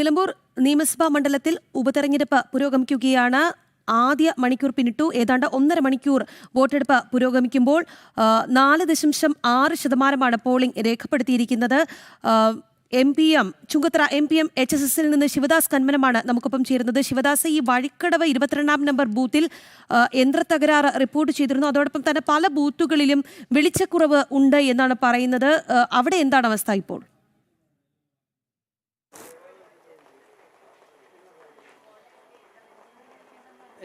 നിലമ്പൂർ നിയമസഭാ മണ്ഡലത്തിൽ ഉപതെരഞ്ഞെടുപ്പ് പുരോഗമിക്കുകയാണ്. ആദ്യ മണിക്കൂർ പിന്നിട്ടു. ഏതാണ്ട് ഒന്നര മണിക്കൂർ വോട്ടെടുപ്പ് പുരോഗമിക്കുമ്പോൾ നാല് ദശാംശം ആറ് ശതമാനമാണ് പോളിംഗ് രേഖപ്പെടുത്തിയിരിക്കുന്നത്. M P M Chungathara M P M H S എസിൽ നിന്ന് ശിവദാസ് കന്മനമാണ് നമുക്കൊപ്പം ചേരുന്നത്. ശിവദാസ് ഈ വഴിക്കടവ് ഇരുപത്തിരണ്ടാം നമ്പർ ബൂത്തിൽ യന്ത്ര തകരാറ് റിപ്പോർട്ട് ചെയ്തിരുന്നു. അതോടൊപ്പം തന്നെ പല ബൂത്തുകളിലും വെളിച്ചക്കുറവ് ഉണ്ട് എന്നാണ് പറയുന്നത്. അവിടെ എന്താണ് അവസ്ഥ ഇപ്പോൾ?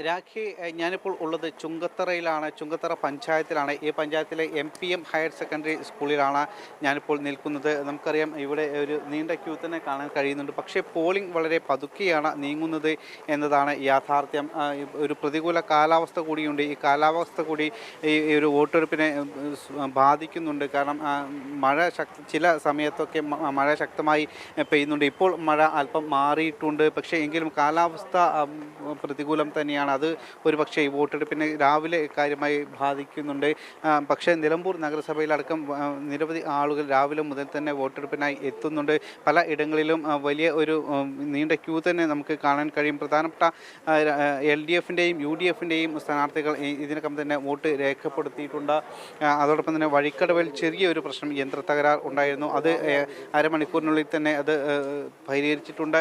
രാഖി ഞാനിപ്പോൾ ഉള്ളത് ചുങ്കത്തറയിലാണ് ചുങ്കത്തറ പഞ്ചായത്തിലാണ്. ഈ പഞ്ചായത്തിലെ M P M higher secondary സ്കൂളിലാണ് ഞാനിപ്പോൾ നിൽക്കുന്നത്. നമുക്കറിയാം ഇവിടെ ഒരു നീണ്ട ക്യൂ തന്നെ കാണാൻ കഴിയുന്നുണ്ട്. പക്ഷേ പോളിംഗ് വളരെ പതുക്കെയാണ് നീങ്ങുന്നത് എന്നതാണ് യാഥാർത്ഥ്യം. ഒരു പ്രതികൂല കാലാവസ്ഥ കൂടിയുണ്ട്. ഈ കാലാവസ്ഥ കൂടി ഈ ഒരു വോട്ടെടുപ്പിനെ ബാധിക്കുന്നുണ്ട്. കാരണം മഴ ശക്തി ചില സമയത്തൊക്കെ മഴ ശക്തമായി പെയ്യുന്നുണ്ട്. ഇപ്പോൾ മഴ അല്പം മാറിയിട്ടുണ്ട്. പക്ഷേ എങ്കിലും കാലാവസ്ഥ പ്രതികൂലം തന്നെയാണ്. അത് ഒരു പക്ഷേ ഈ വോട്ടെടുപ്പിനെ രാവിലെ കാര്യമായി ബാധിക്കുന്നുണ്ട്. പക്ഷേ നിലമ്പൂർ നഗരസഭയിലടക്കം നിരവധി ആളുകൾ രാവിലെ മുതൽ തന്നെ വോട്ടെടുപ്പിനായി എത്തുന്നുണ്ട്. പല ഇടങ്ങളിലും വലിയ ഒരു നീണ്ട ക്യൂ തന്നെ നമുക്ക് കാണാൻ കഴിയും. പ്രധാനപ്പെട്ട എൽ ഡി എഫിന്റെയും യു ഡി എഫിന്റെയും സ്ഥാനാർത്ഥികൾ ഇതിനകം തന്നെ വോട്ട് രേഖപ്പെടുത്തിയിട്ടുണ്ട്. അതോടൊപ്പം തന്നെ വഴിക്കടവിൽ ചെറിയൊരു പ്രശ്നം യന്ത്ര തകരാർ ഉണ്ടായിരുന്നു. അത് അരമണിക്കൂറിനുള്ളിൽ തന്നെ അത് പരിഹരിച്ചിട്ടുണ്ട്.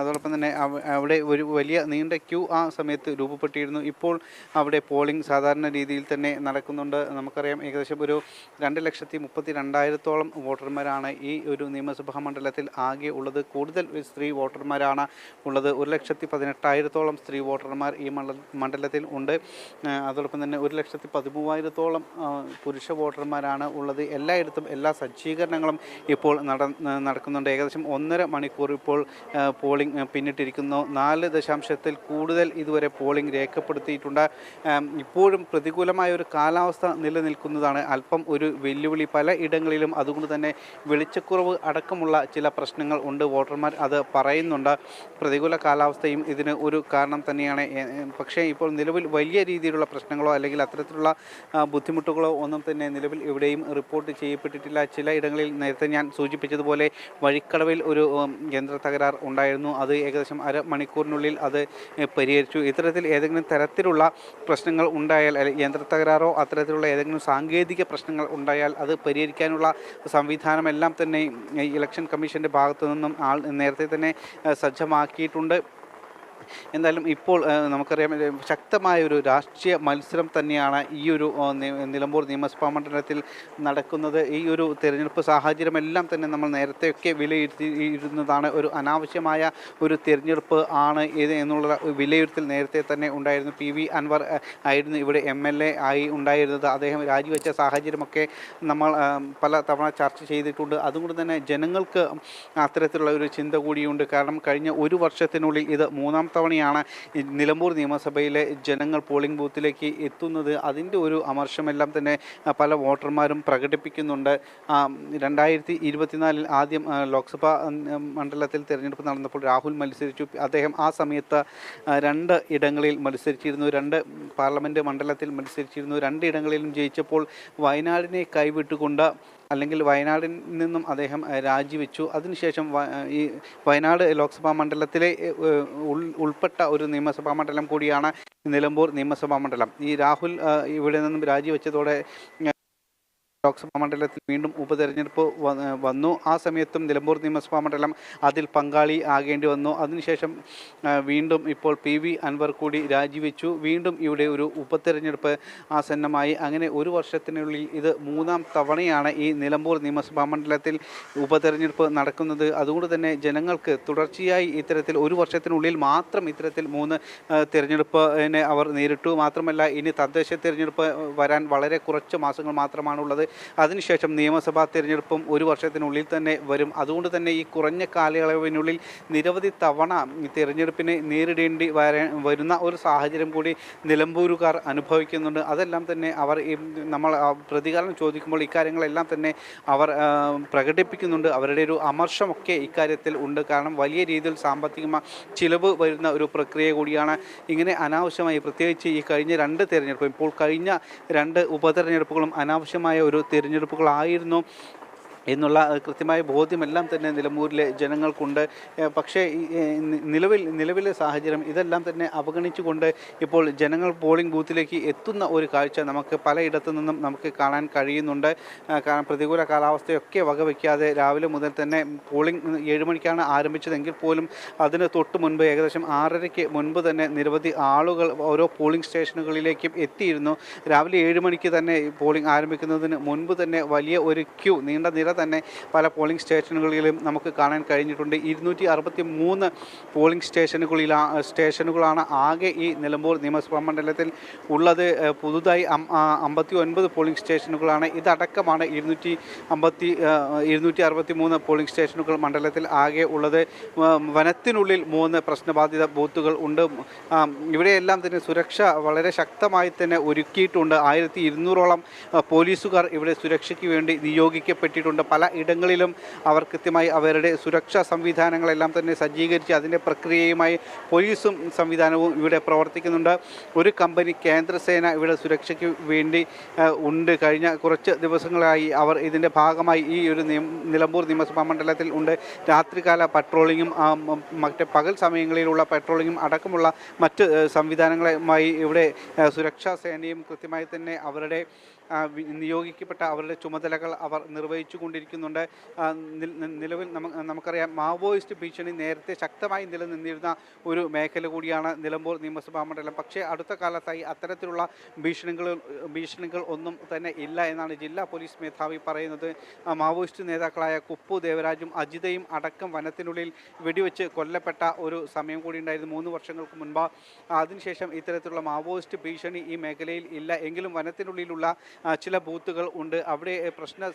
അതോടൊപ്പം തന്നെ അവിടെ ഒരു വലിയ നീണ്ട ക്യൂ ആ സമയത്ത് രൂപപ്പെട്ടിരുന്നു. ഇപ്പോൾ അവിടെ പോളിംഗ് സാധാരണ രീതിയിൽ തന്നെ നടക്കുന്നുണ്ട്. നമുക്കറിയാം ഏകദേശം ഒരു രണ്ട് ലക്ഷത്തി മുപ്പത്തി രണ്ടായിരത്തോളം വോട്ടർമാരാണ് ഈ ഒരു നിയമസഭാ മണ്ഡലത്തിൽ ആകെ ഉള്ളത്. കൂടുതൽ സ്ത്രീ വോട്ടർമാരാണ് ഉള്ളത്. ഒരു ലക്ഷത്തി പതിനെട്ടായിരത്തോളം സ്ത്രീ വോട്ടർമാർ ഈ മണ്ഡല മണ്ഡലത്തിൽ ഉണ്ട്. അതോടൊപ്പം തന്നെ ഒരു ലക്ഷത്തി പതിമൂവായിരത്തോളം പുരുഷ വോട്ടർമാരാണ് ഉള്ളത്. എല്ലായിടത്തും എല്ലാ സജ്ജീകരണങ്ങളും ഇപ്പോൾ നട നടക്കുന്നുണ്ട്. ഏകദേശം ഒന്നര മണിക്കൂർ ഇപ്പോൾ പോളിംഗ് പിന്നിട്ടിരിക്കുന്നു. നാല് ദശാംശത്തിൽ കൂടുതൽ ഇതുവരെ പോളിംഗ് രേഖപ്പെടുത്തിയിട്ടുണ്ട്. ഇപ്പോഴും പ്രതികൂലമായ ഒരു കാലാവസ്ഥ നിലനിൽക്കുന്നതാണ് അല്പം ഒരു വെല്ലുവിളി. പല ഇടങ്ങളിലും അതുകൊണ്ട് തന്നെ വെളിച്ചക്കുറവ് അടക്കമുള്ള ചില പ്രശ്നങ്ങൾ ഉണ്ട്. വോട്ടർമാർ അത് പറയുന്നുണ്ട്. പ്രതികൂല കാലാവസ്ഥയും ഇതിന് ഒരു കാരണം തന്നെയാണ്. പക്ഷേ ഇപ്പോൾ നിലവിൽ വലിയ രീതിയിലുള്ള പ്രശ്നങ്ങളോ അല്ലെങ്കിൽ അത്തരത്തിലുള്ള ബുദ്ധിമുട്ടുകളോ ഒന്നും തന്നെ നിലവിൽ എവിടെയും റിപ്പോർട്ട് ചെയ്യപ്പെട്ടിട്ടില്ല. ചില ഇടങ്ങളിൽ നേരത്തെ ഞാൻ സൂചിപ്പിച്ചതുപോലെ വഴിക്കടവിൽ ഒരു യന്ത്ര തകരാർ ഉണ്ടായിരുന്നു. അത് ഏകദേശം അര മണിക്കൂറിനുള്ളിൽ അത് എ, പരിഹരിച്ചു ഇത്തരത്തിൽ ഏതെങ്കിലും തരത്തിലുള്ള പ്രശ്നങ്ങൾ ഉണ്ടായാൽ അല്ലെങ്കിൽ യന്ത്ര തകരാറോ അത്തരത്തിലുള്ള ഏതെങ്കിലും സാങ്കേതിക പ്രശ്നങ്ങൾ ഉണ്ടായാൽ അത് പരിഹരിക്കാനുള്ള സംവിധാനമെല്ലാം തന്നെ ഇലക്ഷൻ കമ്മീഷന്റെ ഭാഗത്തു നിന്നും ആൾ നേരത്തെ തന്നെ സജ്ജമാക്കിയിട്ടുണ്ട്. എന്തായാലും ഇപ്പോൾ നമുക്കറിയാം ശക്തമായ ഒരു രാഷ്ട്രീയ മത്സരം തന്നെയാണ് ഈ ഒരു നിലമ്പൂർ നിയമസഭാ മണ്ഡലത്തിൽ നടക്കുന്നത്. ഈ ഒരു തിരഞ്ഞെടുപ്പ് സാഹചര്യമെല്ലാം തന്നെ നമ്മൾ നേരത്തെയൊക്കെ വിലയിരുത്തിയിരുന്നതാണ് ഒരു അനാവശ്യമായ ഒരു തിരഞ്ഞെടുപ്പ് ആണ് ഇത് എന്നുള്ള വിലയിരുത്തൽ നേരത്തെ തന്നെ ഉണ്ടായിരുന്നു. പി വി അൻവർ ആയിരുന്നു ഇവിടെ എം എൽ എ ആയി ഉണ്ടായിരുന്നത്. അദ്ദേഹം രാജിവെച്ച സാഹചര്യമൊക്കെ നമ്മൾ പല തവണ ചർച്ച ചെയ്തിട്ടുണ്ട്. അതുകൊണ്ട് തന്നെ ജനങ്ങൾക്ക് അത്തരത്തിലുള്ള ഒരു ചിന്ത കൂടിയുണ്ട്. കാരണം കഴിഞ്ഞ ഒരു വർഷത്തിനുള്ളിൽ ഇത് മൂന്നാം തവണയാണ് നിലമ്പൂർ നിയമസഭയിലെ ജനങ്ങൾ പോളിംഗ് ബൂത്തിലേക്ക് എത്തുന്നത്. അതിന്റെ ഒരു അമർഷമെല്ലാം തന്നെ പല വോട്ടർമാരും പ്രകടിപ്പിക്കുന്നുണ്ട്. രണ്ടായിരത്തി ഇരുപത്തിനാലിൽ ആദ്യം ലോക്സഭാ മണ്ഡലത്തിൽ തിരഞ്ഞെടുപ്പ് നടന്നപ്പോൾ രാഹുൽ മത്സരിച്ചു. അദ്ദേഹം ആ സമയത്ത് രണ്ട് ഇടങ്ങളിൽ മത്സരിച്ചിരുന്നു. രണ്ട് പാർലമെന്റ് മണ്ഡലത്തിൽ മത്സരിച്ചിരുന്നു. രണ്ട് ഇടങ്ങളിലും ജയിച്ചപ്പോൾ വയനാടിനെ കൈവിട്ടുകൊണ്ട് അല്ലെങ്കിൽ വയനാടിൽ നിന്നും അദ്ദേഹം രാജിവെച്ചു. അതിനുശേഷം ഈ വയനാട് ലോക്സഭാ മണ്ഡലത്തിലെ ഉൾ- ഉൾപ്പെട്ട ഒരു നിയമസഭാ മണ്ഡലം കൂടിയാണ് നിലമ്പൂർ നിയമസഭാ മണ്ഡലം. ഈ രാഹുൽ ഇവിടെ നിന്നും രാജിവെച്ചതോടെ ലോക്സഭാ മണ്ഡലത്തിൽ വീണ്ടും ഉപതെരഞ്ഞെടുപ്പ് വന്നു. ആ സമയത്തും നിലമ്പൂർ നിയമസഭാ മണ്ഡലം അതിൽ പങ്കാളി ആകേണ്ടി വന്നു. അതിനുശേഷം വീണ്ടും ഇപ്പോൾ പി വി അൻവർ കൂടി രാജിവെച്ചു. വീണ്ടും ഇവിടെ ഒരു ഉപതെരഞ്ഞെടുപ്പ് ആസന്നമായി. അങ്ങനെ ഒരു വർഷത്തിനുള്ളിൽ ഇത് മൂന്നാം തവണയാണ് ഈ നിലമ്പൂർ നിയമസഭാ മണ്ഡലത്തിൽ ഉപതെരഞ്ഞെടുപ്പ് നടക്കുന്നത്. അതുകൊണ്ട് തന്നെ ജനങ്ങൾക്ക് തുടർച്ചയായി ഇത്തരത്തിൽ ഒരു വർഷത്തിനുള്ളിൽ മാത്രം ഇത്തരത്തിൽ മൂന്ന് തിരഞ്ഞെടുപ്പിനെ അവർ നേരിട്ടു. മാത്രമല്ല ഇനി തദ്ദേശ തിരഞ്ഞെടുപ്പ് വരാൻ വളരെ കുറച്ച് മാസങ്ങൾ മാത്രമാണുള്ളത്. അതിനുശേഷം നിയമസഭാ തിരഞ്ഞെടുപ്പും ഒരു വർഷത്തിനുള്ളിൽ തന്നെ വരും. അതുകൊണ്ട് തന്നെ ഈ കുറഞ്ഞ കാലയളവിനുള്ളിൽ നിരവധി തവണ തിരഞ്ഞെടുപ്പിനെ നേരിടേണ്ടി വരുന്ന ഒരു സാഹചര്യം കൂടി നിലമ്പൂരുകാർ അനുഭവിക്കുന്നുണ്ട്. അതെല്ലാം തന്നെ അവർ നമ്മൾ പ്രതികാരം ചോദിക്കുമ്പോൾ ഇക്കാര്യങ്ങളെല്ലാം തന്നെ അവർ പ്രകടിപ്പിക്കുന്നുണ്ട്. അവരുടെ ഒരു അമർഷമൊക്കെ ഇക്കാര്യത്തിൽ ഉണ്ട്. കാരണം വലിയ രീതിയിൽ സാമ്പത്തിക ചിലവ് വരുന്ന ഒരു പ്രക്രിയ കൂടിയാണ് ഇങ്ങനെ അനാവശ്യമായി പ്രത്യേകിച്ച് ഈ കഴിഞ്ഞ രണ്ട് തിരഞ്ഞെടുപ്പും. ഇപ്പോൾ കഴിഞ്ഞ രണ്ട് ഉപതെരഞ്ഞെടുപ്പുകളും അനാവശ്യമായ ഒരു തിരഞ്ഞെടുപ്പുകളായിരുന്നു. എന്നുള്ള കൃത്യമായ ബോധ്യമെല്ലാം തന്നെ നിലമ്പൂരിലെ ജനങ്ങൾക്കുണ്ട്. പക്ഷേ നിലവിൽ നിലവിലെ സാഹചര്യം ഇതെല്ലാം തന്നെ അവഗണിച്ചുകൊണ്ട് ഇപ്പോൾ ജനങ്ങൾ പോളിംഗ് ബൂത്തിലേക്ക് എത്തുന്ന ഒരു കാഴ്ച നമുക്ക് പലയിടത്തു നിന്നും നമുക്ക് കാണാൻ കഴിയുന്നുണ്ട്. കാരണം പ്രതികൂല കാലാവസ്ഥയൊക്കെ വകവയ്ക്കാതെ രാവിലെ മുതൽ തന്നെ പോളിംഗ് ഏഴ് മണിക്കാണ് ആരംഭിച്ചതെങ്കിൽ പോലും അതിന് തൊട്ട് മുൻപ് ഏകദേശം ആറരയ്ക്ക് മുൻപ് തന്നെ നിരവധി ആളുകൾ ഓരോ പോളിംഗ് സ്റ്റേഷനുകളിലേക്കും എത്തിയിരുന്നു. രാവിലെ ഏഴ് മണിക്ക് തന്നെ പോളിംഗ് ആരംഭിക്കുന്നതിന് മുൻപ് തന്നെ വലിയ ഒരു ക്യൂ നീണ്ട നിര തന്നെ പല പോളിംഗ് സ്റ്റേഷനുകളിലും നമുക്ക് കാണാൻ കഴിഞ്ഞിട്ടുണ്ട്. ഇരുന്നൂറ്റി അറുപത്തി മൂന്ന് പോളിംഗ് സ്റ്റേഷനുകളിലാ സ്റ്റേഷനുകളാണ് ആകെ ഈ നിലമ്പൂർ നിയമസഭാ മണ്ഡലത്തിൽ ഉള്ളത്. പുതുതായി അമ്പത്തി ഒൻപത് പോളിംഗ് സ്റ്റേഷനുകളാണ് ഇതടക്കമാണ് ഇരുന്നൂറ്റി അമ്പത്തി ഇരുന്നൂറ്റി അറുപത്തി മൂന്ന് പോളിംഗ് സ്റ്റേഷനുകൾ മണ്ഡലത്തിൽ ആകെ ഉള്ളത്. വനത്തിനുള്ളിൽ മൂന്ന് പ്രശ്നബാധിത ബൂത്തുകൾ ഉണ്ട്. ഇവിടെയെല്ലാം തന്നെ സുരക്ഷ വളരെ ശക്തമായി തന്നെ ഒരുക്കിയിട്ടുണ്ട്. ആയിരത്തി ഇരുന്നൂറോളം പോലീസുകാർ ഇവിടെ സുരക്ഷയ്ക്ക് വേണ്ടി നിയോഗിക്കപ്പെട്ടിട്ടുണ്ട്. പല ഇടങ്ങളിലും അവർ കൃത്യമായി അവരുടെ സുരക്ഷാ സംവിധാനങ്ങളെല്ലാം തന്നെ സജ്ജീകരിച്ച് അതിന്റെ പ്രക്രിയയുമായി പോലീസും സംവിധാനവും ഇവിടെ പ്രവർത്തിക്കുന്നുണ്ട്. ഒരു കമ്പനി കേന്ദ്രസേന ഇവിടെ സുരക്ഷയ്ക്ക് വേണ്ടി ഉണ്ട്. കഴിഞ്ഞ കുറച്ച് ദിവസങ്ങളായി അവർ ഇതിന്റെ ഭാഗമായി ഈ ഒരു നിലമ്പൂർ നിയമസഭാ മണ്ഡലത്തിൽ ഉണ്ട്. രാത്രികാല പട്രോളിങ്ങും മറ്റ് പകൽ സമയങ്ങളിലുള്ള പട്രോളിങ്ങും അടക്കമുള്ള മറ്റ് സംവിധാനങ്ങളുമായി ഇവിടെ സുരക്ഷാ സേനയും കൃത്യമായി തന്നെ അവരുടെ നിയോഗിക്കപ്പെട്ട അവരുടെ ചുമതലകൾ അവർ നിർവഹിച്ചു കൊണ്ടിരിക്കുന്നുണ്ട് നിലവിൽ നമുക്കറിയാം മാവോയിസ്റ്റ് ഭീഷണി നേരത്തെ ശക്തമായി നിലനിന്നിരുന്ന ഒരു മേഖല കൂടിയാണ് നിലമ്പൂർ നിയമസഭാ മണ്ഡലം. പക്ഷേ അടുത്ത കാലത്തായി അത്തരത്തിലുള്ള ഭീഷണികൾ ഭീഷണികൾ ഒന്നും തന്നെ ഇല്ല എന്നാണ് ജില്ലാ പോലീസ് മേധാവി പറയുന്നത്. മാവോയിസ്റ്റ് നേതാക്കളായ കുപ്പു ദേവരാജും അജിതയും അടക്കം വനത്തിനുള്ളിൽ വെടിവെച്ച് കൊല്ലപ്പെട്ട ഒരു സമയം കൂടി ഉണ്ടായിരുന്നു. മൂന്ന് വർഷങ്ങൾക്ക് മുൻപ്. അതിനുശേഷം ഇത്തരത്തിലുള്ള മാവോയിസ്റ്റ് ഭീഷണി ഈ മേഖലയിൽ ഇല്ല. എങ്കിലും വനത്തിനുള്ളിലുള്ള ചില ബൂത്തുകൾ ഉണ്ട്. അവിടെ പ്രശ്ന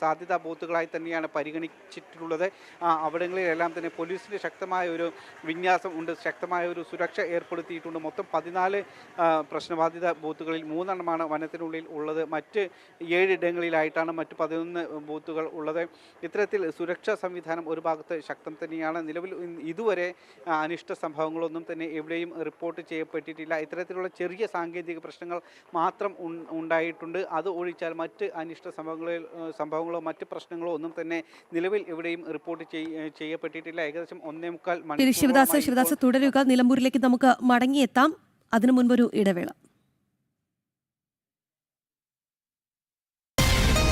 സാധ്യതാ ബൂത്തുകളായി തന്നെയാണ് പരിഗണിച്ചിട്ടുള്ളത്. അവിടങ്ങളിലെല്ലാം തന്നെ പോലീസിന്റെ ശക്തമായ ഒരു വിന്യാസം ഉണ്ട്. ശക്തമായ ഒരു സുരക്ഷ ഏർപ്പെടുത്തിയിട്ടുണ്ട്. മൊത്തം പതിനാല് പ്രശ്നബാധിത ബൂത്തുകളിൽ മൂന്നെണ്ണമാണ് വനത്തിനുള്ളിൽ ഉള്ളത്. മറ്റ് ഏഴിടങ്ങളിലായിട്ടാണ് മറ്റ് പതിനൊന്ന് ബൂത്തുകൾ ഉള്ളത്. ഇത്തരത്തിൽ സുരക്ഷാ സംവിധാനം ഒരു ഭാഗത്ത് ശക്തം തന്നെയാണ്. നിലവിൽ ഇതുവരെ അനിഷ്ട സംഭവങ്ങളൊന്നും തന്നെ എവിടെയും റിപ്പോർട്ട് ചെയ്യപ്പെട്ടിട്ടില്ല. ഇത്തരത്തിലുള്ള ചെറിയ സാങ്കേതിക പ്രശ്നങ്ങൾ മാത്രം ഉൺ- ഉണ്ടായിട്ടുണ്ട് അത് ഒഴിച്ചാൽ മറ്റ് അനിഷ്ട സംഭവങ്ങളിൽ സംഭവങ്ങളോ മറ്റ് പ്രശ്നങ്ങളോ ഒന്നും തന്നെ നിലവിൽ എവിടെയും റിപ്പോർട്ട് ചെയ്യ- ചെയ്യപ്പെട്ടിട്ടില്ല. ഏകദേശം ഒന്നേ മുക്കാൽ ശിവദാസ് ശിവദാസ് തുടരുക. നിലമ്പൂരിലേക്ക് നമുക്ക് മടങ്ങിയെത്താം. അതിനു മുൻപൊരു ഇടവേള.